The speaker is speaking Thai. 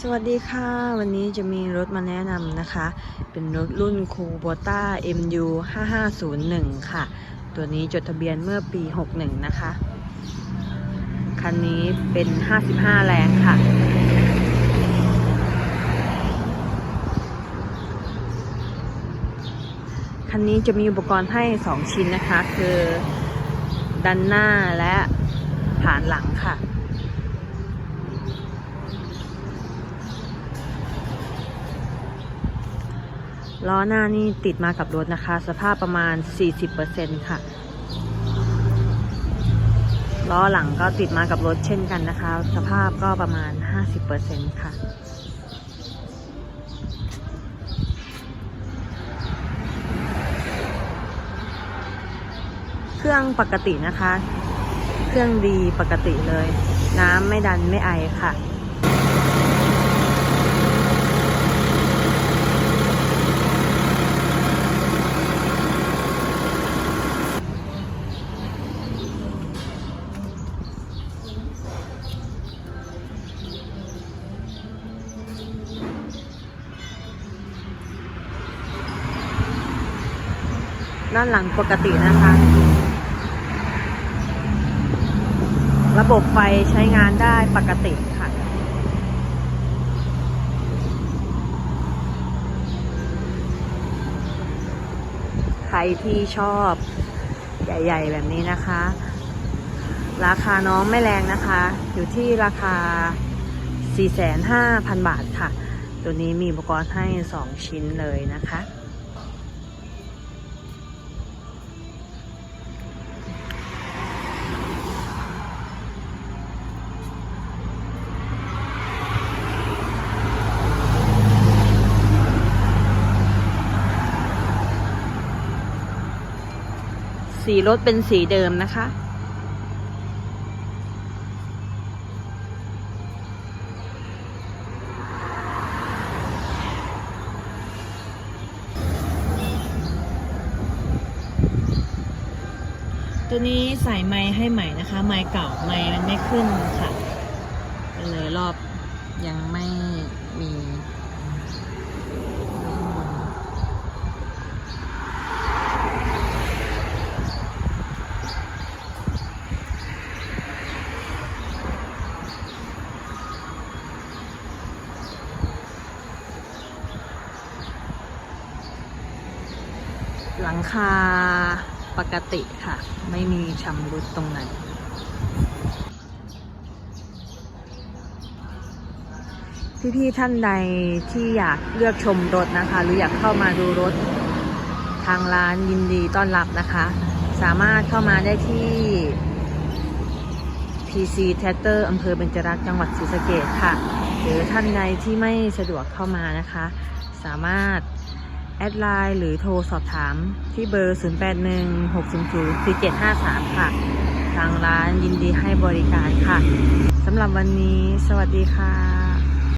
สวัสดีค่ะ วันนี้จะมีรถมาแนะนำนะคะ เป็นรถรุ่นคูโบต้า MU 5501 ค่ะ ตัวนี้จดทะเบียนเมื่อปี 61 นะคะ คันนี้เป็น 55 แรงค่ะ คันนี้จะมีอุปกรณ์ให้ 2 ชิ้นนะคะ คือ ดันหน้าและฐานหลังค่ะ ล้อหน้านี่ติดมากับรถนะคะ สภาพประมาณ 40%ค่ะ ล้อหลังก็ติดมากับรถเช่นกันนะคะ สภาพก็ประมาณ 50%ค่ะเครื่องปกตินะคะ เครื่องดีปกติเลย น้ำไม่ดันไม่ไอค่ะ ด้านหลังปกตินะคะ ระบบไฟใช้งานได้ปกติค่ะ ใครที่ชอบใหญ่ ๆ แบบนี้นะคะ ราคาน้องไม่แรงนะคะ อยู่ที่ราคา 45,000 บาทค่ะ ตัวนี้มีอุปกรณ์ให้ 2 ชิ้นเลยนะคะ สีรถเป็นสีเดิมนะคะ ตัวนี้ใส่ไม้ให้ใหม่นะคะ ไม้เก่าไม้มันไม่ขึ้นค่ะเลยรอบยังไม่มี หลังคาปกติค่ะ ไม่มีชำรุดตรงไหนพี่ๆท่านใดที่อยากเลือกชมรถนะคะ หรืออยากเข้ามาดูรถทางร้านยินดีต้อนรับนะคะ สามารถเข้ามาได้ที่ PC t a t e r อำเภอเบญจรักจังหวัดศรีสะเกษค่ะ หรือท่านใดที่ไม่สะดวกเข้ามานะคะ สามารถ แอดไลน์หรือโทรสอบถามที่เบอร์ 0816004753 ค่ะ ทางร้านยินดีให้บริการค่ะ สำหรับวันนี้ สวัสดีค่ะ